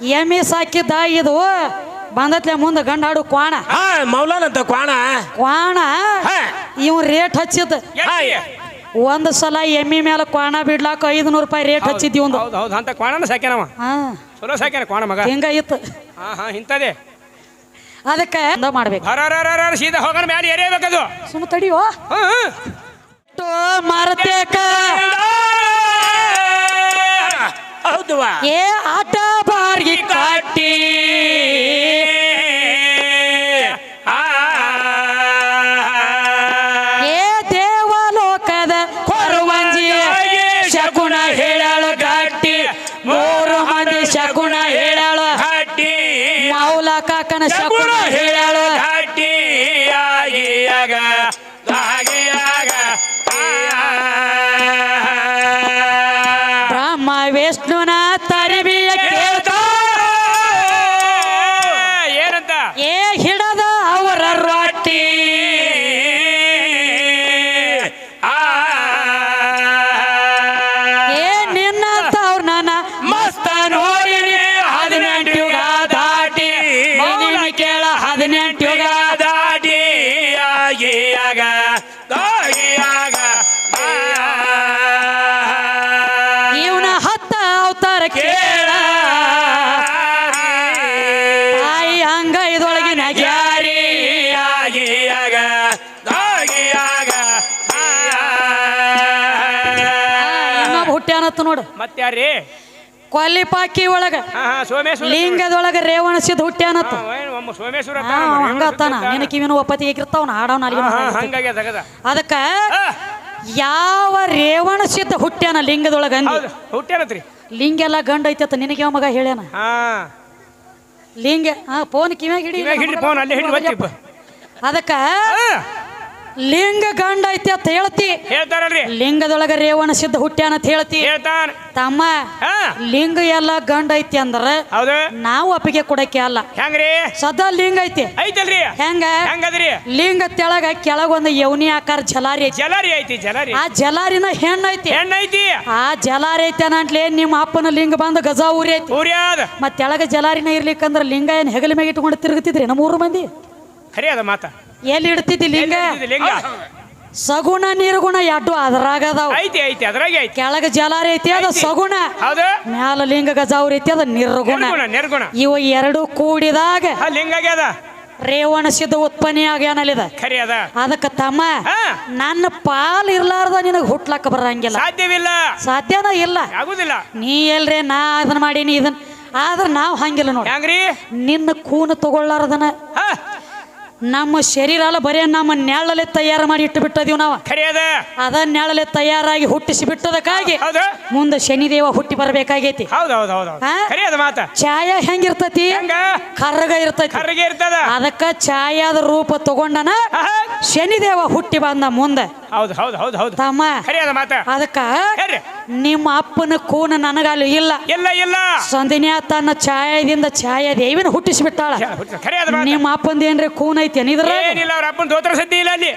ಎಮ್ಮೆ ಸಾಕಿದ್ದ ಇದು. ಬಂದತ್ಲೆ ಮುಂದೆ ಗಂಡ ಹಾಡು ಕ್ವಾಣ. ಹಾ ಮೌಲಾನ್ ಅಂತ ಕ್ವಾಣ. ಕ್ವಾಣ? ಹಾ. ಇವ್ ರೇಟ್ ಹಚ್ಚಿದ ಹಾಯ್. ಒಂದ್ ಸಲ ಎಮ್ಮಿ ಮೇಲೆ ಕ್ವಾಣ ಬಿಡ್ಲಾಕ ಐದ್ನೂರು ರೂಪಾಯಿ ರೇಟ್ ಹಚ್ಚಿದ್ವಿ ಒಂದು ಹೌದು ಹೌದು. ಅಂತ ಕ್ವಾಣನ ಸಾಕ್ಯಾನವ. ಹಾ. ಚಲೋ ಸಾಕ್ಯಾನ ಕ್ವಾಣ ಮಗ. ಹಿಂಗ ಇತ್ತು. ಹಾ ಹಾ ಇಂಥದೇ ಅದಕ್ಕೆ ಎಂದ ಮಾಡ್ಬೇಕು? ಹರ ಸೀದಾ ಹೋಗೋಣ ಮ್ಯಾಲೆ ಎರೇಬೇಕದು ಸುಮ್ಮ ತಡಿಯೋ. ಹಾ ಮಾರತೇಕ. ಏ ಆಟ ಬಾರ್ಗಿ ಕಾಟಿ. ಬ್ರಹ್ಮ ವಿಷ್ಣುನ ಕೇಳ. ತಾಯಿ ಹಂಗ ಇದೊಳಗಿನ ಹುಟ್ಟ್ಯಾನತ್ತು ನೋಡು. ಮತ್ಯಾರಿ ಕೊಲ್ಲಿಪಾಕಿ ಒಳಗ ಲಿಂಗದೊಳಗ ರೇವಣಸಿದ ಹುಟ್ಟ್ಯಾನತ್ತ. ಹಾ, ಏನ್ ಸೋಮೇಶ್ವರ ಹಾ ಹಂಗತ್ತಾನ ನಿನ್ನ ಕಿವಿನ ಒಪ್ಪತಿ ಹೇಗಿರ್ತಾವನ ಹಾಡವನ ಅದಕ್ಕ ಯಾವ ರೇವಣ ಸಿದ್ಧ ಹುಟ್ಟ್ಯಾನ ಲಿಂಗದೊಳಗ ಅಂದಿ? ಹೌದು ಹುಟ್ಟೇನತ್ರಿ ಲಿಂಗ ಎಲ್ಲ ಗಂಡ ಐತೆ ನಿನಗೆ ಯಾವ ಮಗ ಹೇಳ್ಯಾನ? ಹಾ. ಲಿಂಗ ಹಾ ಫೋನ್ ಕಿವ್ಯಾಗ ಹಿಡಿ ಅಲ್ಲಿ ಬತ್ತಿ ಅದಕ್ಕ ಲಿಂಗ ಗಂಡ ಐತಿ ಅಂತ ಹೇಳ್ತಿ. ಹೇಳ್ತಾರಲ್ರಿ. ಲಿಂಗದೊಳಗ ರೇವಣ ಸಿದ್ಧ ಹುಟ್ಟ್ಯಾನ ಅಂತ ಹೇಳ್ತಿ. ಹೇಳ್ತಾರ. ತಮ್ಮ ಹಾ. ಲಿಂಗ ಎಲ್ಲ ಗಂಡ ಐತಿ ಅಂದ್ರ ಹೌದು. ನಾವು ಅಪ್ಪಿಗೆ ಕೊಡಕ್ಕೆ ಅಲ್ಲ. ಹೆಂಗ್ರಿ? ಸದಾ ಲಿಂಗ ಐತಿ. ಐತಲ್ರಿ. ಹೆಂಗ? ಹೆಂಗದ್ರಿ? ಲಿಂಗ ತೆಳಗ ಕೆಳಗೊಂದು ಯೌನಿ ಆಕಾರ ಜಲಾರಿ ಐತಿ. ಜಲಾರಿ ಐತಿ ಜಲಾರಿ. ಆ ಜಲಾರಿನ ಹೆಣ್ಣು ಐತಿ. ಹೆಣ್ಣ ಐತಿ. ಆ ಜಲಾರಿ ಐತಿ ಅನ್ನಂಟ್ಲೆ ನಿಮ್ಮ ಅಪ್ಪನ ಲಿಂಗ ಬಂದು ಗಜ ಊರಿ ಐತಿ. ಊರ್ಯಾದ ಮತ್ತೆ ತೆಳಗ ಜಲಾರಿನ ಇರ್ಲಿಕ್ಕಂದ್ರ ಲಿಂಗ ಏನ್ ಹೆಗಲ ಮ್ಯಾಗ ಇಟ್ಕೊಂಡು ತಿರುಗುತ್ತಿದ್ರಿ ನಮ್ಮ ಮೂರು ಮಂದಿ? ಖರೀ ಅದ ಮಾತ. ಎಲ್ಲಿ ಇಡ್ತಿದ್ದಿ ಲಿಂಗ? ಲಿಂಗ? ಸಗುಣ ನಿರ್ಗುಣ ಎಡ್ಡು ಅದ್ರಾಗ ಅದಾವ ಐತಿ ಐತಿ ಅದ್ರಾಗೆ ಐತಿ. ಕೆಳಗ ಜಲಾರಿ ಐತಿ ಅದ ಸಗುಣ. ಹೌದು. ಮ್ಯಾಲ ಲಿಂಗ ಗಜಾವ್ರ ಐತಿ ಅದ ನಿರ್ಗುಣ. ನಿರ್ಗುಣ ನಿರ್ಗುಣ. ಇವ ಎರಡು ಕೂಡಿದಾಗ ಆ ಲಿಂಗ ಆಗ್ಯದ. ರೇವಣ ಸಿದ್ಧ ಉತ್ಪನ್ನ ಆಗ್ಯಾನಲ್ಲಿದ ಖರಿ ಅದ. ಅದಕ್ಕ ತಮ್ಮ ಹಾ. ನನ್ನ ಪಾಲ್ ಇರ್ಲಾರ್ದ ನಿನಗ ಹುಟ್ಲಕ್ಕ ಬರಂಗಿಲ್ಲ. ಸಾಧ್ಯವಿಲ್ಲ. ಸಾಧ್ಯನ ಇಲ್ಲ. ಆಗುದಿಲ್ಲ. ನೀ ಎಲ್ರೇ ನಾ ಅದನ್ನ ಮಾಡೀನಿ ಇದನ್. ಆದ್ರೆ ನಾವು ಹಂಗಿಲ್ಲ ನೋಡಿ. ಹೆಂಗ್ರಿ? ನಿನ್ನ ಕೂನು ತಗೊಳ್ಳಾರ್ದನ. ಹಾ. ನಮ್ಮ ಶರೀರ ಅಲ್ಲ ಬರೇ ನಮ್ಮ ನೆಳಲೆ ತಯಾರು ಮಾಡಿ ಇಟ್ಟು ಬಿಟ್ಟದೀವಿ ನಾವು ಅದ ನೆಳಲೆ ತಯಾರಾಗಿ ಹುಟ್ಟಿಸಿ ಬಿಟ್ಟದಕ್ಕಾಗಿ ಮುಂದೆ ಶನಿದೇವ ಹುಟ್ಟಿ ಬರಬೇಕಾಗೈತಿ. ಛಾಯ ಹೆಂಗಿರ್ತತಿ? ಹೆಂಗ? ಕರ್ರಗ ಇರ್ತೈತಿ. ಅದಕ್ಕ ಛಾಯಾದ ರೂಪ ತಗೊಂಡನ. ಶನಿದೇವ ಹುಟ್ಟಿ ಬಂದ ಮುಂದೆ. ಹೌದು ಹೌದು ಹೌದು ಹೌದು. ತಮ್ಮ ಖರಿ ಅದ ಮಾತ. ಅದಕ್ಕ ನಿಮ್ಮ ಅಪ್ಪನ ಕೂನ ನನಗಲ್ಲಿ ಇಲ್ಲ. ಇಲ್ಲ ಇಲ್ಲ. ಸಂದಿನ್ಯಾ ತನ್ನ ಛಾಯದಿಂದ ಛಾಯಾ ದೇವಿನ ಹುಟ್ಟಿಸಿಬಿಟ್ಟಾಳ. ಖರಿ ಅದ ಮಾತ. ನಿಮ್ಮ ಅಪ್ಪಂದ ಏನ್ರಿ ಕೂನ್ ಐತಿ ಏನಿದ್ರ ಏನಿಲ್ಲ ಅವ್ರ ಅಪ್ಪನ ದೋತ್ರ ಸದ್ದಿ ಇಲ್ಲ ಅಲ್ಲಿ.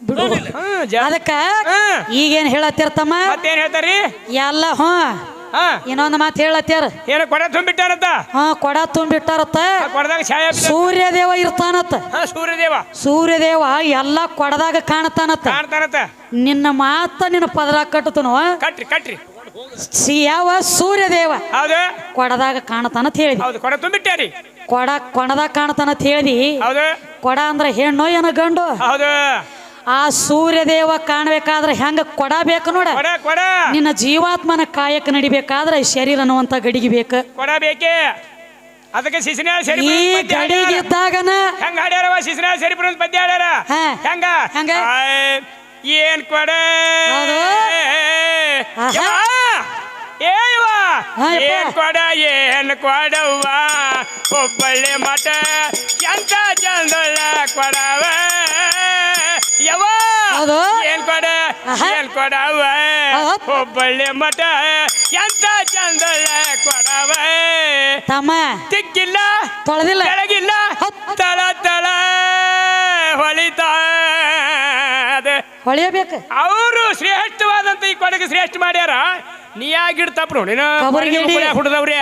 ಬಿಡು. ಹ್ಮ್, ಜ- ಅದಕ್ಕ ಹಾ. ಈಗೇನ್ ಹೇಳತ್ತಿರ್ತಮ್ಮ ಮತ್ತೇನ್ ಹೇಳ್ತಾರಿ ಎಲ್ಲ ಹ್ಞೂ ಹಾ. ಇನ್ನೊಂದು ಮಾತು ಹೇಳತ್ಯಾರ ಏನ ಕೊಡ ತುಂಬಿಟ್ಟಾರತ್ತ? ಹಾ ಕೊಡ ತುಂಬಿಟ್ಟಾರತ್ತ. ಕೊಡದಾಗ ಛಾಯಾ ಸೂರ್ಯದೇವ ಇರ್ತಾನತ್ತ. ಹಾ ಸೂರ್ಯದೇವ. ಸೂರ್ಯದೇವ ಎಲ್ಲ ಕೊಡದಾಗ ಕಾಣತಾನತ್ತ. ಕಾಣ್ತಾನಂತ ನಿನ್ನ ಮಾತ ನಿನ್ನ ಪದರ ಕಟ್ಟತನು ಕಟ್ರಿ ಕಟ್ರಿ. ಯಾವ ಸೂರ್ಯದೇವ. ಹೌದು. ಕೊಡದಾಗ ಕಾಣತಾನತ್ ಹೇಳಿದಿ. ಹೌದು ಕೊಡ ತುಂಬಿಟ್ಟಾರಿ. ಕೊಡ ಕೊಡದಾಗ ಕಾಣತಾನತ್ ಹೇಳಿದಿ. ಹೌದು. ಕೊಡ ಅಂದ್ರೆ ಹೆಣ್ಣು ಏನ ಗಂಡು? ಹೌದು. ಆ ಸೂರ್ಯದೇವ ಕಾಣಬೇಕಾದ್ರೆ ಹೆಂಗ ಕೊಡಬೇಕು ನೋಡ. ಕೊಡ ಕೊಡ. ನಿನ್ನ ಜೀವಾತ್ಮನ ಕಾಯಕ ನಡಿಬೇಕಾದ್ರೆ ಶರೀರ ಅನ್ನುವಂತ ಗಡಿಗೆ ಬೇಕು. ಕೊಡಬೇಕೆ ಅದಕ್ಕೆ ಶಿಶಿನ ಸರಿ ಈ ಗಡಿಗಿದ್ದಾಗನ ಹೆಂಗ ಹಾಡ್ಯಾರವ ಶಿಶಿನ ಸರಿಪುರ ಅಂತ ಪದ್ಯ ಹಾಡ್ಯಾರ. ಹೆಂಗ? ಹೆಂಗ? ಏನ್ ಕೊಡ. ಆಹಾ. ಏ ಏನ್ ಕೊಡ ಏನ್ ಕೊಡವ್ವ? ಒಬ್ಬಳ್ಳಿ ಮಠ ಎಂತ ಚಂದೊಳ್ಳ ಕೊಡವ? ಯವ್ವ! ಹೌದು. ಏನ್ ಕೊಡ ಆಹಾ. ಏನ್ ಕೊಡವ ಹೌದು. ಒಬ್ಬಳ್ಳಿ ಮಠ ಎಂತ ಚಂದ ಕೊಡವ ತಮ್ಮ. ತಿಕ್ಕಿಲ್ಲ ತೊಳೆದಿಲ್ಲ. ಕೆಳಗಿಲ್ಲ ತಳ ತಳ ಹೊಳಿತಾ ಹೊಳೆಯಬೇಕು. ಅವರು ಶ್ರೇಷ್ಠವಾದಂತ ಈ ಕೊಡಗೆ ಶ್ರೇಷ್ಠ ಮಾಡ್ಯಾರ. ನೀ ಆಗಿಡ್ ನೋಡಿ ಕಬರ್ಗೇಡಿ. ಹುಡುದವ್ರಿ?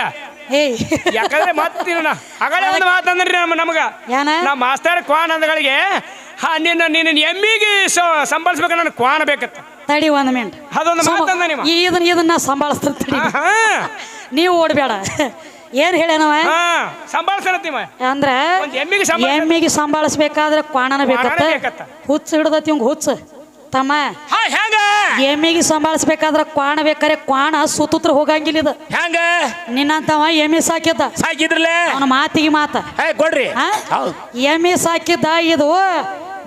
ಏಯ್. ಯಾಕಂದ್ರೆ ಮತ್ತಿನ ಹಗಲೇ ಒಂದು ಮಾತಂದ್ರಿ ನಮ್ಮ ನಮಗ. ಏನ ನಮ್ಮ ಮಾಸ್ತರ್ ಕ್ವಾನ್ ಅಂದಗಳಿಗೆ ಹಾ ನಿನ್ನ ನಿನ್ನ ಎಮ್ಮಿಗೆ ಸಂಭಾಳಿಸ್ಬೇಕು ಕ್ವಾನ ಬೇಕತ್ತ ತಡಿ ಒಂದ್ ಮಿನಿಟ್ ಅದೊಂದು ಮಾತಂದ ನೀವು. ಇದನ್ನ ಇದನ್ನ ಸಂಭಾಳಿಸ್ತಿರ್ತೀನಿ ಹಾ ನೀವು ಓಡ್ಬೇಡ. ಏನ್ ಹೇಳ್ಯಾನವ? ಸಂಭಾಳಿಸ್ತೀವ ಅಂದ್ರೆ ಎಮ್ಮಿಗೆ ಎಮ್ಮಿಗೆ ಸಂಭಾಳಿಸ್ಬೇಕಾದ್ರೆ ಕ್ವಾಣನ ಬೇಕತ್ತ. ಹುಚ್ಚು ಹಿಡ್ದತಿ ಇವಂಗ ಹುಚ್ಚ. ತಮ್ಮ ಎಮ್ಮಿಗೆ ಸಂಭಾಳಿಸ್ಬೇಕಾದ್ರೆ ಕ್ವಾಣ ಬೇಕಾರೆ ಕ್ವಾಣ ಸುತ್ತೂತ್ರ ಹೋಗಂಗಿಲ್ಲ ಇದು. ಹೆಂಗ ನಿನ್ನಂತವ ಎಮ್ಮಿ ಸಾಕಿದ್ದ. ಸಾಕಿದ್ರಲ್ಲ ಅವನ ಮಾತಿಗೆ ಮಾತ. ಕೊಡ್ರಿ. ಎಮ್ಮಿ ಸಾಕಿದ್ದ ಇದು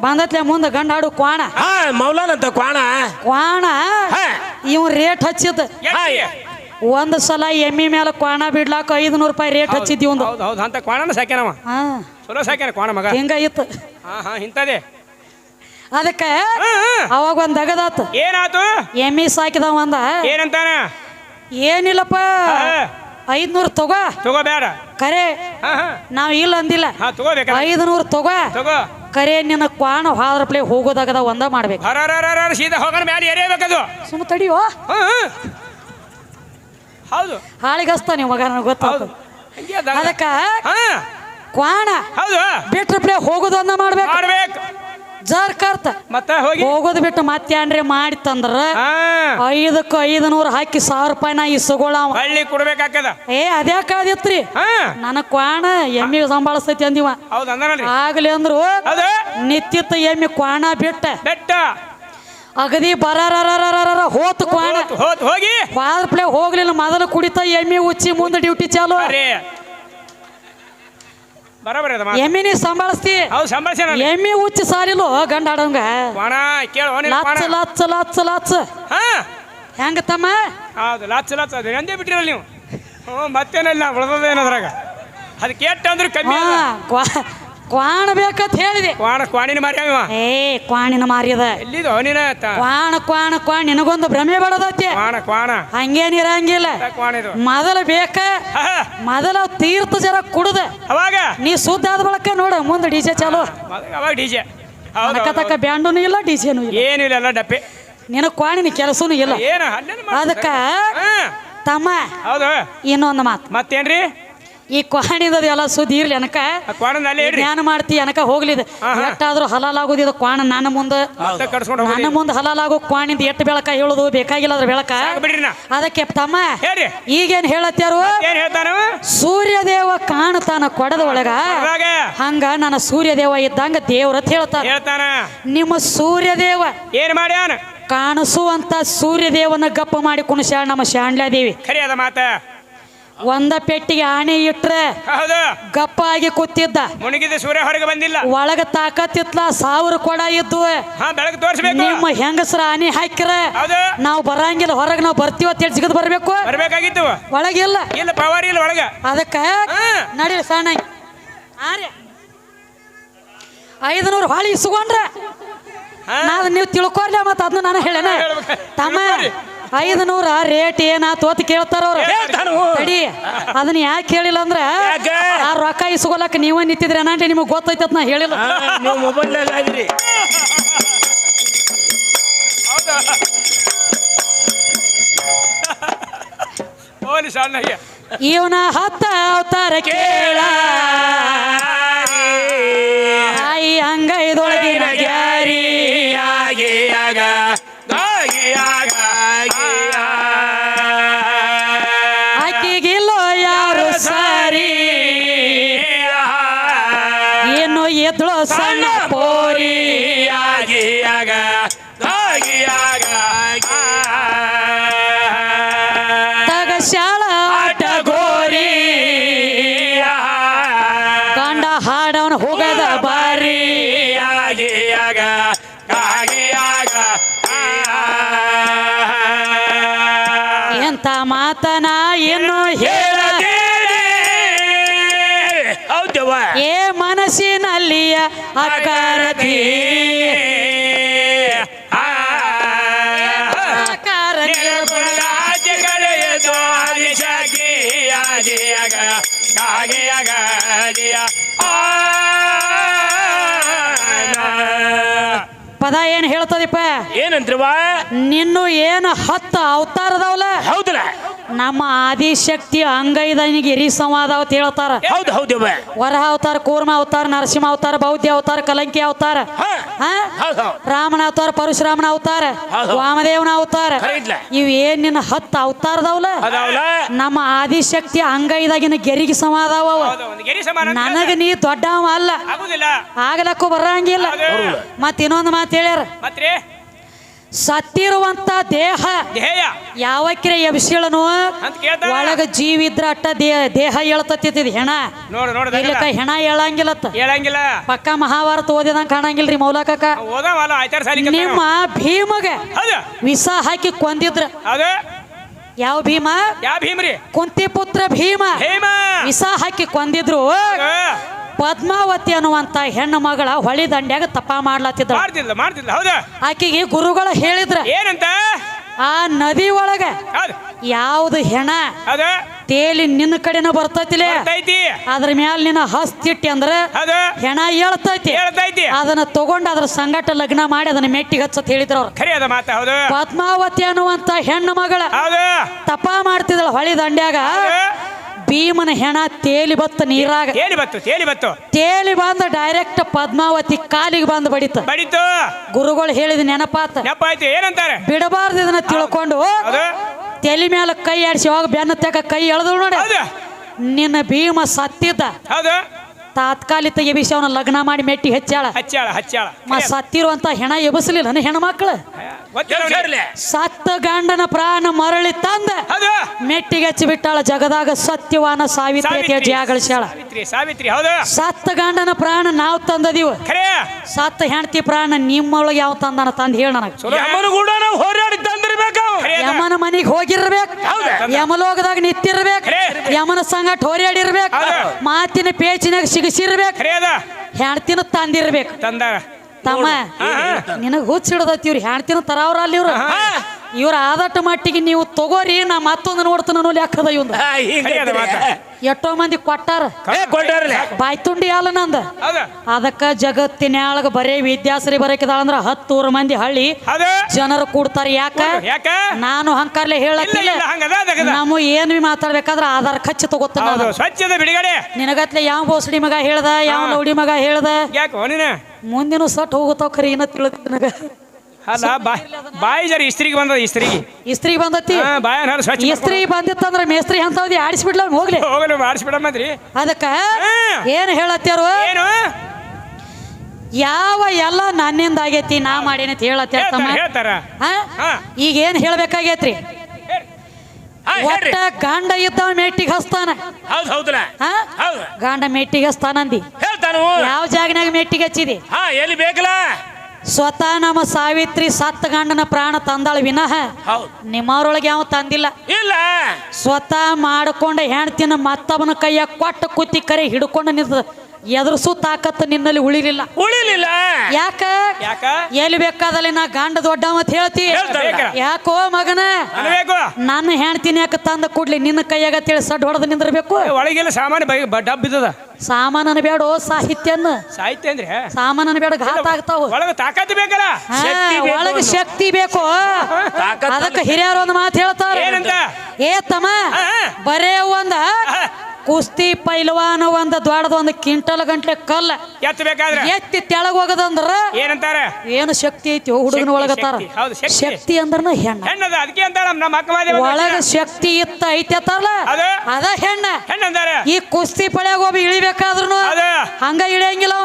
ಬಂದತ್ಲೆ ಮುಂದೆ ಗಂಡ ಹಾಡು ಕ್ವಾಣ. ಹಾ ಮೌಲಾನ್ ಅಂತ ಕ್ವಾಣ. ಕ್ವಾಣ? ಹಾ. ಇವ್ ರೇಟ್ ಹಚ್ಚಿದ್ದ. ಎಲ್ಲಿ? ಒಂದ್ ಸಲ ಎಮ್ಮಿ ಮೇಲೆ ಕ್ವಾಣ ಬಿಡ್ಲಾಕ ಐದ್ನೂರು ರೂಪಾಯಿ ರೇಟ್ ಹಚ್ಚಿದ್ದಿ ಒಂದು ಹೌದು ಹೌದು. ಅಂತ ಕ್ವಾಣನ ಸಾಕ್ಯಾನವ. ಹಾ. ಚಲೋ ಸಾಕ್ಯಾನ ಕ್ವಾಣ ಮಗ. ಹಿಂಗಾಯಿತ್ತು ಹಾ ಹಾ ಇಂಥದೇ ಅದಕ್ಕೆ ಹಾ, ಹಾ. ಅವಾಗ ಒಂದ್ ದಗದಾತ. ಏನಾತು? ಎಮ್ಮಿ ಸಾಕಿದ ಒಂದ ಏನಂತಾನ? ಏನಿಲ್ಲಪ್ಪ. ಹಾ. ಐದ್ನೂರು ತಗೋ. ತಗೋ ಬೇಡ ಕರೆ. ಹಾ ಹಾ. ನಾವ್ ಇಲ್ಲ ಅಂದಿಲ್ಲ. ಹಾ ತಗೋಬೇಕ ಐದ್ನೂರು ತಗೋ. ತಗೋ. ಕರೆ ನಿನ್ನ ಕ್ವಾಣ ಹಾದ್ರ ಪ್ಲೇ ಹೋಗೋದಾಗದ ಒಂದ ಮಾಡ್ಬೇಕು. ಹರ ಸೀದಾ ಹೋಗೋಣ ಮ್ಯಾಲೆ ಎರೆಯಬೇಕದು ಸುಮ್ಮ ತಡಿಯೋ. ಹೌದು. ಹಾಳಿಗಸ್ತ ನೀವು ಮಗ ನನಗೆ ಗೊತ್ತಾಗ ಅದಕ್ಕ ಕ್ವಾಣ ಹೌದು. ಬಿಟ್ರ ಪ್ಲೇ ಹೋಗೋದು ಒಂದ ಮಾಡ್ಬೇಕು. ಮಾಡ್ಬೇಕು. ಜರ್ ಕರ್ತ. ಮತ್ತೆ ಹೋಗಿ. ಹೋಗೋದು ಬಿಟ್ಟು ಮತ್ತೆ ಏನ್ರಿ ಮಾಡಿ ತಂದ್ರ? ಹಾ. ಐದಕ್ಕ ಐದು ನೂರು ಹಾಕಿ ಸಾವಿರ ರೂಪಾಯಿ ನಾ ಈ ಹಳ್ಳಿ ಕೊಡ್ಬೇಕಾಕದ ಏ ಅದ್ಯಾಕ ಹಾ. ನನ್ನ ಕ್ವಾಣ ಎಮ್ಮಿ ಸಂಭಾಳಿಸ್ತೈತಿ ಅಂದಿವ. ಹೌದು ಅಂದನಲ್ರಿ. ಆಗ್ಲಿ ಅಂದ್ರು ಹೌದು. ಎಮ್ಮಿ ಕ್ವಾಣ ಬಿಟ್ಟ. ಬೆಟ್ಟ ಅಗದಿ ಬರಾರ ಹೋತ್ ಕ್ವಾಣ. ಹೋತ್ ಹೋಗಿ. ಫಾದರ್ ಪ್ಲೇ ಹೋಗ್ಲಿಲ್ಲ ಮೊದಲು ಕುಡಿತ ಎಮ್ಮಿ ಉಚ್ಚಿ ಮುಂದೆ ಡ್ಯೂಟಿ ಚಾಲು. ಅರೇ. ಬರೋಬರಿ ಅದ ಮಾತು. ಎಮ್ಮಿನಿ ಸಂಭಾಳಿಸ್ತಿ. ಹೌದು ಸಂಭಾಷಣೆ ಎಮ್ಮಿ ಉಚ್ಚ ಸಾರಿಲು ಗಂಡ ಆಡಂಗ. ಕ್ವಾಣ ಕೇಳು ನಿನ್ನ ಕ್ವಾಣ ಲಚ್ಚ ಲಚ್ಚ ಲಚ್ಚ ಲಚ್ಚ ಹಾ? ಹೆಂಗ ತಮ್ಮ? ಹೌದು ಲಾಚ್ ಲಾಚ್ ಅದು ಎಂದೇ ಬಿಟ್ಟಿರಲ್ಲ ನೀವು? ಹ್ಞೂ ಮತ್ತೇನಲ್ಲ ಉಳ್ದದೇನದ್ರಾಗ ಅದು ಕೆಟ್ಟ ಅಂದ್ರೆ ಕಮ್ಮಿ ಹಾ ಅದ. ಕ್ವಾ- ಕ್ವಾಣ ಬೇಕಂತ ಹೇಳಿದೆ. ಕ್ವಾಣ ಕ್ವಾಣಿನ ಮಾರಿಯ ಏ ಕ್ವಾಣಿನ ಮಾರಿಯದ ಎಲ್ಲಿದು ಕ್ವಾಣ ಕ್ವಾಣ ಕ್ವಾಣ ನಿನಗೊಂದು ಭ್ರಮೆ ಬಡದೈತಿ. ಕ್ವಾಣ ಕ್ವಾಣ. ಹಂಗೇನಿರಂಗಿಲ್ಲ ಮೊದಲ ಕ್ವಾಣ ಮೊದಲು ಬೇಕ. ಮೊದಲ ತೀರ್ಥ ಜರ ಕುಡದ. ಅವಾಗ? ನೀ ಸುದ್ದ ಆದ ಬಳಕ ನೋಡ ಮುಂದೆ ಡಿಜೆ ಚಾಲು. ಅವಾಗ ಡಿಜೆ ತಕ್ಕ ಬ್ಯಾಂಡನು ಇಲ್ಲ ಡಿಜೆನು ಇಲ್ಲ. ಏನಿಲ್ಲ ಎಲ್ಲ ಡಪ್ಪೆ ನಿನ ಕ್ವಾಣಿನ ಕೆಲಸನು ಇಲ್ಲ. ಏನು? ಅದಕ್ಕ ತಮ್ಮ ಇನ್ನೊಂದು ಮಾತು. ಮತ್ತೇನ್ರಿ? ಈ ಕ್ವಾಣಿದ ಎಲ್ಲ ಸುದ್ದಿ ಇರ್ಲಿ ಅನಕ. ಜ್ಞಾನ ಮಾಡ್ತಿ ಅನಕ ಹೋಗ್ಲಿ ಇದು. ಎಟ್ಟಾದ್ರೂ ಎಷ್ಟಾದ್ರೂ ಹಲಾಲಾಗೋದು ಇದು ಕ್ವಾಣ ನನ್ನ ಮುಂದೆ. ನನ್ನ ಮುಂದೆ ಹಲಾಲಾಗೋ ಕ್ವಾಣಿಂದ ಎಟ್ಟು ಬೆಳಕ ಹೇಳುದು ಬೇಕಾಗಿಲ್ಲ ಅದ್ರ ಬೆಳಕ. ಅದಕ್ಕೆ ತಮ್ಮ ಈಗೇನ್ ಹೇಳತ್ತಾರು ಸೂರ್ಯದೇವ ಕಾಣತಾನ ಕೊಡದ ಒಳಗ. ಹಂಗ ನನ್ನ ಸೂರ್ಯದೇವ ಇದ್ದಂಗ ದೇವ್ರತ್ ಹೇಳ್ತಾರ ಹೇಳ್ತಾನ. ನಿಮ್ಮ ಸೂರ್ಯದೇವ ಏನ್ ಮಾಡ್ಯಾನ? ಕಾಣಿಸುವಂತ ಸೂರ್ಯದೇವನ ಗಪ್ಪ ಮಾಡಿ ಕುಣಿಸ್ಯಾಳ ನಮ್ಮ ಶಾಂಡ್ಲಾದೇವಿ ದೇವಿ ಅದ ಮಾತ. ಒಂದ ಪೆಟ್ಟಿಗೆ ಆಣೆ ಇಟ್ರೆ ಹೌದು. ಗಪ್ಪ ಆಗಿ ಕೂತಿದ್ದ. ಮುಣಗಿದ ಸೂರ್ಯ ಹೊರಗೆ ಬಂದಿಲ್ಲ. ಒಳಗ ತಾಕತ್ತಿತ್ಲ ಸಾವಿರ ಕೊಡ ಇದ್ದು ಹಾ ಬೆಳಗ್ಗೆ ತೋರಿಸ್ಬೇಕು. ನಿಮ್ಮ ಹೆಂಗಸರ ಆನೆ ಹಾಕಿರ ಹೌದು. ನಾವು ಬರಂಗಿಲ್ಲ ಹೊರಗೆ ನಾವು ಬರ್ತೀವಿ ಅಂತ ಹೇಳಿ ಬರಬೇಕು ಬರ್ಬೇಕು. ಬರ್ಬೇಕಾಗಿತ್ತು. ಒಳಗಿಲ್ಲ ಇಲ್ಲ. ಪವರ್ ಇಲ್ಲ ಒಳಗ. ಅದಕ್ಕ. ನಡಿ ಸಣ್ಣ ಐದನೂರು ಹೊಳಿ ಇಸ್ಕೊಂಡ್ರೆ. ನಾನು ನೀವು ತಿಳ್ಕೊರ್ಲ ಮತ್ತೆ ಅದನ್ನ ನಾನು ಹೇಳೇನೆ. ತಮ್ಮ ತಿಳ್ಕೊರಿ. ಐದನೂರ ರೇಟ್ ಏನಾತು ಅಂತ ಕೇಳ್ತಾರ ಅವ್ರು. ಹೇಳ್ತಾನು. ತಡಿ ಅದನ್ನ ಯಾಕೆ ಹೇಳಿಲ್ಲ ಅಂದ್ರ ಯಾಕೆ? ಆ ರೊಕ್ಕ ಇಸ್ಕೊಲಕ್ ನೀವೇ ನಿಂತಿದ್ರೆ ಅನ್ನಾಂಟಿ ನಿಮಗೆ ಗೊತ್ತೈತೆ ಅಂತ ನಾ ಹೇಳಿಲ್ಲ. ಹಾ, ನೀವು ಮೊಬೈಲ್ನಾಗ ಆಗಿರಿ. ಹೌದು? ಓಲಿ ಸಣ್ಣಯ್ಯ ಇವನ ಹತ್ತ ಅವತಾರ ಕೇಳ. ತಾಯಿ ಅಂಗೈದೊಳಗಿನ ಗ್ಯಾರಿ. ಆಗಿ ಆಗಿಯಾಗ ಹೌದವ್ವ ಏ ಮನಸ್ಸಿನಲ್ಲಿಯ ಅಕಾರತಿ ಪದ ಏನ್ ಹೇಳ್ತದಿಪ್ಪ ಏನಂದ್ರವ ನಿನ್ನು ಏನು ಹತ್ತು ಅವತಾರದವಲ್ಲ ಹೌದಲ್ಲ ನಮ್ಮ ಆದಿಶಕ್ತಿ ಅಂಗೈದನಿಗೆ ಇರಿ ಸಂವಾದ ಅಂತ ಹೇಳ್ತಾರ ಹೌದು ವರಹ ಅವತಾರ ಕೂರ್ಮ ಅವತಾರ ನರಸಿಂಹ ಅವತಾರ ಬೌದ್ಧ ಅವತಾರ ಕಲಂಕಿ ಅವತಾರ ಹಾ. ಹಾ? ಹೌದು ಹೌದು ರಾಮನ ಅವತಾರ ಪರಶುರಾಮನ ಅವತಾರ ಹೌದು. ವಾಮದೇವನ ಅವತಾರ ಖರೆ ಇದ್ಲ? ಇವ್ ಏನ್ ನಿನ್ನ ಹತ್ತು ಅವತಾರದವಲ್ಲ ಅದಾವಲ್ಲ ನಮ್ಮ ಆದಿಶಕ್ತಿ ಅಂಗೈದಾಗಿನ ಗೆರಿಗೆ ಸಮಾದಾವ. ಹೌದು ಒಂದು ಗೆರಿ ಸಮಾನ ಅಂತ ನನಗ ನೀ ದೊಡ್ಡವ ಅಲ್ಲ ಆಗುದಿಲ್ಲ ಆಗ್ಲಕ್ಕೂ ಬರಂಗಿಲ್ಲ. ಮತ್ ಇನ್ನೊಂದು ಮಾತು ಹೇಳ್ಯಾರ ಮತ್ರಿ ಸತ್ತಿರುವಂತ ದೇಹ ದೇಹ. ಯಾವಕ್ರೆ ಎಬ್ಸಿಳನು? ಅಂತ ಕೇಳ್ತಾರ ಒಳಗ ಜೀವ ಇದ್ರ ಅಟ್ಟ ದೇಹ ದೇಹ ಹೇಳ್ತತ್ತಿದ್ ಹೆಣ. ನೋಡು ನೋಡು ಇಲ್ಲಕ್ಕ ಹೆಣ ಹೇಳಂಗಿಲ್ಲತ್ತ ಹೇಳಂಗಿಲ್ಲ ಪಕ್ಕ ಮಹಾಭಾರತ ಓದಿದಂಗ ಕಾಣಂಗಿಲ್ರಿ ಮೌಲಕಕ್ಕ. ಓದವಲ್ಲ ಆಯ್ತಾರ ಸಾಲಿ ನಿಮ್ಮ ಭೀಮಗ ಹೌದು. ವಿಷ ಹಾಕಿ ಕೊಂದಿದ್ರ. ಯಾವ ಭೀಮ? ಯಾವ ಭೀಮ್ರಿ ಕುಂತಿ ಪುತ್ರ ಭೀಮ. ಭೀಮ. ವಿಷ ಹಾಕಿ ಕೊಂದಿದ್ರು. ಪದ್ಮಾವತಿ ಅನ್ನುವಂತ ಹೆಣ್ಣು ಮಗಳ ಹೊಳಿ ದಂಡ್ಯಾಗ ತಪ ಮಾಡ್ಲತ್ತಿದ್ರ ಮಾಡ್ತಿದ್ಲ ಮಾಡ್ತಿದ್ಲ ಹೌದು? ಆಕೆಗೆ ಗುರುಗಳು ಹೇಳಿದ್ರ. ಏನಂತ? ಆ ನದಿ ಒಳಗ ಹೌದು. ಯಾವ್ದು ಹೆಣ ಹೌದು. ತೇಲಿ ನಿನ್ನ ಕಡೆನ ಬರ್ತೈತಿಲೆ? ಬರ್ತೈತಿ. ಅದ್ರ ಮ್ಯಾಲ ನಿನ್ನ ಹಸ್ತಿಟ್ಟಿ ಅಂದ್ರೆ ಹೌದು. ಹೆಣ ಹೇಳ್ತೈತಿ ಹೇಳ್ತೈತಿ ಅದನ್ನ ತಗೊಂಡ್ ಅದ್ರ ಸಂಗಟ ಲಗ್ನ ಮಾಡಿ ಅದನ್ನ ಮೆಟ್ಟಿಗೆ ಹಚ್ಚತ್ ಹೇಳಿದ್ರು ಅವ್ರು. ಖರೆ ಅದ ಮಾತ ಹೌದು. ಪದ್ಮಾವತಿ ಅನ್ನುವಂತ ಹೆಣ್ಣು ಮಗಳ ಹೌದು. ತಪ ಮಾಡ್ತಿದಳ ಹೊಳಿ ದಂಡ್ಯಾಗ. ಭೀಮನ ಹೆಣ ತೇಲಿ ಬತ್ತ ನೀರಾಗ ತೇಲಿ ಬತ್ತು ತೇಲಿ ಬತ್ತು. ತೇಲಿ ಬಂದ ಡೈರೆಕ್ಟ್ ಪದ್ಮಾವತಿ ಕಾಲಿಗೆ ಬಂದು ಬಡಿತ. ಬಡಿತು. ಗುರುಗಳು ಹೇಳಿದ ನೆನಪಾತ. ನೆಪ ಏನಂತಾರೆ? ಬಿಡಬಾರ್ದು ಇದನ್ನ ತಿಳ್ಕೊಂಡು. ಹೌದು. ತಲೆ ಮೇಲೆ ಕೈ ಆಡಿಸಿ ಹೋಗ ಬೆನ್ನ ತೆಗ ಕೈ ಎಳೆದು ನೋಡಿ. ಹೌದು. ನಿನ್ನ ಭೀಮ ಸತ್ತಿದ್ದ. ಹೌದು. ತಾತ್ಕಾಲಿಕ ಎಬಿಸಿ ಅವನ ಲಗ್ನ ಮಾಡಿ ಮೆಟ್ಟಿ ಹೆಚ್ಚಾಳ ಹಚ್ಚಾಳ ಹಚ್ಚಾಳ ಮ ಸತ್ತಿರುವಂತ ಹೆಣ ಎಬಸಲಿಲ್ಲ ಹೆಣ್ಮಕ್ಳು. ಗೊತ್ತಿಲ್ಲ ಅವ್ನಿಗೆ. ಸತ್ತ ಗಂಡನ ಪ್ರಾಣ ಮರಳಿ ತಂದ ಹೌದು. ಮೆಟ್ಟಿಗೆ ಹಚ್ಚಿ ಬಿಟ್ಟಾಳ. ಜಗದಾಗ ಸತ್ಯವಾನ ಸಾವಿತ್ರಿ ಅಂತ ಹೇಳಿ ಜಯ ಗಳಿಸ್ಯಾಳ. ಸಾವಿತ್ರಿ ಸಾವಿತ್ರಿ ಹೌದು. ಸತ್ತ ಗಂಡನ ಪ್ರಾಣ ನಾವ್ ತಂದದೀವ. ಖರೆ. ಸತ್ತ ಹೆಂಡತಿ ಪ್ರಾಣ ನಿಮ್ಮೊಳಗೆ ಯಾವ ತಂದನ ತಂದ ಹೇಳ ನನಗೆ. ಕೂಡ ನಾವು. ಯಮನ ಮನೆಗೆ ಹೋಗಿರ್ಬೇಕು? ಯಮಲೋಕದಾಗ ನಿಂತಿರ್ಬೇಕು. ಯಮನ ಸಂಗಟ ಹೋರಾಡಿರ್ಬೇಕು. ಮಾತಿನ ಪೇಚಿನಾಗ ಸಿಗಿಸಿರ್ಬೇಕು. ಹೆಣ್ತಿನ ತಂದಿರ್ಬೇಕು. ತಂದಾರ ತಮ್ಮ ನಿನಗೆ ಹುಚ್ಚ ಹಿಡ್ದೈತಿ ಇವ್ರು ಹೆಣ್ತಿನ ತರಾವ್ರ ಅಲ್ಲಿ ಇವ್ರು. ಇವ್ರ ಆದಟ್ಟು ಮಟ್ಟಿಗೆ ನೀವು ತಗೋರಿ ನಾ ಮತ್ತೊಂದು ನೋಡ್ತೀನಿ ಅನ್ನೋ ಲೆಕ್ಕದ ಮಾತ. ಎಷ್ಟೋ ಮಂದಿ ಕೊಟ್ಟಾರ. ಬಾಯ್ ತುಂಡಿ ಅಲ್ಲ ನಂದ. ಅದಕ್ಕ ಜಗತ್ತಿನ್ಯಾಳಗ ಬರೇ ವಿದ್ಯಾಸರಿ ಬರಕಿದಾಳ ಅಂದ್ರ ಹತ್ತೂರು ಮಂದಿ ಹಳ್ಳಿ ಜನರು ಕೂಡ್ತಾರ. ಯಾಕ? ಯಾಕ? ನಾನು ಹಂಕಾರ್ಲೆ ಅದಕ್ಕದ ನಮ್ಮ ಏನ್ ಮಾತಾಡ್ಬೇಕಾದ್ರ ಆಧಾರ್ ಖರ್ಚು ಬಿಡುಗಡೆ. ನಿನಗತ್ಲೆ ಯಾವ ಬೋಸಡಿ ಮಗ ಹೇಳ್ದ ಯಾವ ಲೌಡಿ ಮಗ ಹೇಳ್ದ? ಯಾಕೆ ನೀನ ಮುಂದಿನ ಸಟ್ ಹೋಗುತ್ತಾವ ಖರೀ ಏನ ತಿಳಿದ ನನಗೆ. ಅಲ್ಲ ಬಾಯ್ ಬಾಯಿ ಜರ ಇಸ್ತ್ರಿಗೆ ಬಂದದ ಇಸ್ತ್ರಿಗೆ. ಇಸ್ತ್ರಿ ಬಂದತಿ? ಹಾ ಬಾಯ ನಾನು ಸ್ವಚ್ಛ ಇಸ್ತ್ರಿ ಬಂದಿತ್ತಂದ್ರ ಮೇಸ್ತ್ರಿ ಅಂತವ್ದಿ ಆಡಿಸ್ಬಿಡ್ಲ ಅವ್ನ್ ಹೋಗ್ಲಿ ಹೋಗಲು ಮಾಡಿಸ್ಬಿಡಮ್ಮದ್ರಿ ಅದಕ್ಕ ಏನು ಹೇಳತ್ಯಾರು? ಏನು? ಯಾವ ಎಲ್ಲ ನನ್ನಿಂದ ಆಗೈತಿ ನಾ ಮಾಡೇನಿ ಅಂತ ತಮ್ಮ ಹೇಳ್ತಾರ ಹೇಳ್ತಾರ. ಹಾ? ಹಾ. ಈಗ ಏನ್ ಹೇಳ್ಬೇಕಾಗೈತ್ರಿ? ಒಟ್ಟ ಗಂಡ ಇದ್ದವ ಮೆಟ್ಟಿಗೆ ಹಸ್ತಾನ ಹೌದು ಹೌದಲ್ಲ ಹಾ? ಹೌದು. ಗಂಡ ಮೆಟ್ಟಿಗೆ ಹಸ್ತಾನಂದಿ ಹೇಳ್ತಾನು ಯಾವ ಜಾಗನಾಗ ಮೆಟ್ಟಿಗೆ ಹಚ್ಚಿದಿ? ಹಾ ಎಲ್ಲಿ ಬೇಕಲ್ಲ ಸ್ವತಃ ನಮ್ಮ ಸಾವಿತ್ರಿ ಸತ್ತ ಗಂಡನ ಪ್ರಾಣ ತಂದಾಳ ವಿನಃ ನಿಮ್ಮವ್ರೊಳಗೆ ಯಾವ ತಂದಿಲ್ಲ. ಇಲ್ಲ. ಸ್ವತಃ ಮಾಡಿಕೊಂಡ ಹೆಣ್ತಿನ ಮತ್ತವನ ಕೈಯ ಕೊಟ್ಟ ಕುತ್ತಿ ಕರೆ ಹಿಡ್ಕೊಂಡು ನಿಂತ ಎದುರಿಸು ತಾಕತ್ತು ನಿನ್ನಲ್ಲಿ ಉಳಿಲಿಲ್ಲ. ಉಳಿಲಿಲ್ಲ. ಯಾಕ? ಯಾಕ? ಎಲ್ಲಿ ಬೇಕಾದಲ್ಲಿ ನಾ ಗಂಡ ದೊಡ್ಡ ಮತ್ ಹೇಳ್ತಿ. ಯಾಕೋ? ಮಗನ? ನಾನು ನನ್ನ ಯಾಕ ಯಾಕೆ ತಂದ ಕೂಡ್ಲಿ ನಿನ್ನ ಕೈಯಾಗ ತಿಳಿ ಸಡ್ ಹೊಡೆದು ನಿಂದಿರ್ಬೇಕು? ಒಳಗೆಲ್ಲ ಸಾಮಾನ್ಯ ಡಬ್ ಬಿದ್ದದ ಸಾಮಾನನ ಬೇಡ ಸಾಹಿತ್ಯನ ಸಾಹಿತ್ಯ ಅಂದ್ರೆ? ಸಾಮಾನನ ಬೇಡ ಘಾತ ಆಗ್ತಾವ. ಒಳಗ ಬೇಕಲ್ಲ? ಶಕ್ತಿ ಬೇಕು. ಒಳಗ ಶಕ್ತಿ ಬೇಕು. ಅದಕ್ಕೆ ಹಿರಿಯರು ಒಂದು ಮಾತು ಹೇಳ್ತಾರ. ಏನಂತ? ಏ ತಮ್ಮ. ಬರೇ ಒಂದ. ಕುಸ್ತಿ ಪೈಲವಾನ ಒಂದ ದೊಡ್ಡದ ಒಂದು ಕ್ವಿಂಟಲ್ ಗಂಟ್ಲೆ ಕಲ್ಲ ಎತ್ತ ಬೇಕಾದ್ರೆ ಎತ್ತಿ ತೆಳಗ ಹೋಗದಂದ್ರ ಏನಂತಾರ ಏನು ಶಕ್ತಿ ಐತಿ ಹುಡುಗನ ಒಳಗತ್ತಾರ ಶಕ್ತಿ. ಹೌದು, ಶಕ್ತಿ. ಶಕ್ತಿ ಅಂದ್ರನ ಹೆಣ್ಣ ಹೆಣ್ಣದ ಅದಕ್ಕೆ ನಮ್ಮ ಒಳಗ ಶಕ್ತಿ ಇತ್ತ ಐತಿ ಅತ್ತಾರಲ್ಲ ಅದ? ಅದ ಹೆಣ್ಣ ಹೆಣ್ಣಂದಾರ ಈ ಕುಸ್ತಿ ಪಳ್ಯಾಗ ಒಬ್ಬ ಇಳಿಬೇಕಾದ್ರೂ ಅದ? ಹಂಗ ಇಳಿಯಂಗಿಲ್ಲ.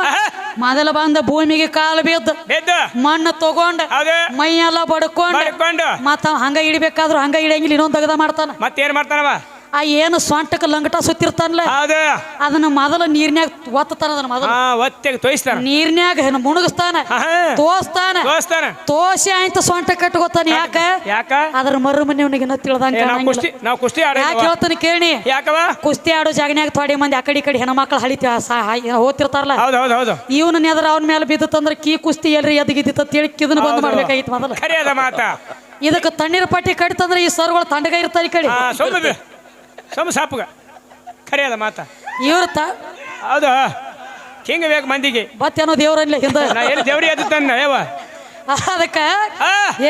ಮೊದಲ ಬಂದ ಭೂಮಿಗೆ ಕಾಲು ಬಿದ್ದು ಮಣ್ಣು ತಗೊಂಡ ಮೈ ಮೈಯೆಲ್ಲ ಬಡ್ಕೊಂಡ್. ಮತ್ತ ಹಂಗ ಇಳಿಬೇಕಾದ್ರು ಹಂಗ ಇಳಿಯಂಗಿಲ್ಲ ಇನ್ನೊಂದ್ ತಗದ ಮಾಡ್ತಾನ ಮತ್ತೇನ್ ಮಾಡ್ತಾನವ ಆ ಏನು ಸೊಂಟಕ ಲಂಗಟ ಸುತ್ತಿರ್ತಾನಲ್ಲ? ಅದನ್ನ ಮೊದಲ ನೀರ್ನ್ಯಾಗ ಒತ್ತತಾನ ಅದನ್ನ ಮೊದಲು. ಆ ಒತ್ತೆಗೆ ತೋಯಿಸ್ತಾನ ನೀರ್ನ್ಯಾಗ ಮುಣಗಿಸ್ತಾನ. ತೋಸ್ತಾನ. ತೋಸಿ ಆಯ್ತು ಸೊಂಟ ಕಟ್ಕೋತಾನ ಯಾಕ? ಯಾಕ? ಅದ್ರ ಮರು ಮನೆ ಅವನಿಗೆ ತಿಳ್ದಂಗ ಕುಸ್ತಿ ನಾವ್ ಕುಸ್ತಿ ಆಡ ಯಾಕೆ ಹೇಳ್ತಾನೆ ಕೇಳಿ. ಯಾಕವ ಕುಸ್ತಿ ಆಡೋ ಜಾಗನ್ಯಾಗ ಥೋಡಿ ಮಂದಿ ಆ ಕಡೆ ಈ ಕಡೆ ಹೆಣ್ಮಕ್ಳು ಹಳಿತಿ ಹೋಗ್ತಿರ್ತಾರಲ್ಲ. ಹೌದು ಹೌದು ಹೌದು. ಇವನ ನೆದ್ರ ಅವನ ಮೇಲೆ ಬಿದ್ದತ್ತಂದ್ರ ಕೀ ಕುಸ್ತಿ ಎಲ್ರಿ ಎದ್ಗಿದ್ದಿತ್ತ ಇದನ್ನ ಬಂದ್ ಮಾಡ್ಬೇಕಾಯ್ತು ಮಾಡ್ಬೇಕಾಗಿತ್ತು ಮೊದಲು. ಖರೆ ಅದ ಮಾತ. ಇದಕ್ಕೆ ತಣ್ಣೀರ್ ಪಟ್ಟಿ ಕಡಿತಂದ್ರೆ ಈ ಸರ್ಗಳು ತಂಡಗ ಇರ್ತಾರೆ ಈ ಕಡೆ. ಸೊಮ್ಮ ಸಾಪುಗ. ಖರೆ ಅದ ಮಾತ. ಇವ್ರ ತ ಹೌದು? ಹಿಂಗ ಬೇಕು ಮಂದಿಗೆ. ಬತ್ತೇನೋ ದೇವ್ರಲ್ಲಿ ಹಿಂದ? ನಾ ಎಲ್ಲಿ ದೇವ್ರಿ ಅದು ತನ್ನ ಯಾವ ಅದಕ್ಕ?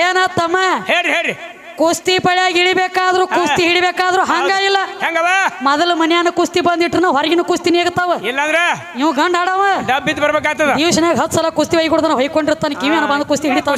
ಏನ ತಮ್ಮ ಹೇಳ್ರಿ ಹೇಳ್ರಿ. ಕುಸ್ತಿ ಪಳ್ಯಾಗ ಇಳಿಬೇಕಾದ್ರು ಕುಸ್ತಿ ಹಿಡಿಬೇಕಾದ್ರು ಹಂಗ ಇಲ್ಲ. ಹೆಂಗವ? ಮೊದಲು ಮನ್ಯಾನ ಕುಸ್ತಿ ಬಂದಿಟ್ರು ಹೊರಗಿನ ಕುಸ್ತಿ ನೀಗತಾವ. ಇಲ್ಲಾಂದ್ರ? ನೀವು ಗಂಡ ಆಡವ. ಡಬ್ ಬಿದ್ದು ಬರ್ಬೇಕಾಗ್ತದ. ದಿವ್ಸನಾಗ ಹತ್ತು ಸಲ ಕುಸ್ತಿ ಒಯ್ಕೊಡ್ತಾನ ಹೊಯ್ಕೊಂಡಿರ್ತಾನೆ ಕಿವಿನ ಬಂದು ಕುಸ್ತಿ ಹಿಡಿತಾವ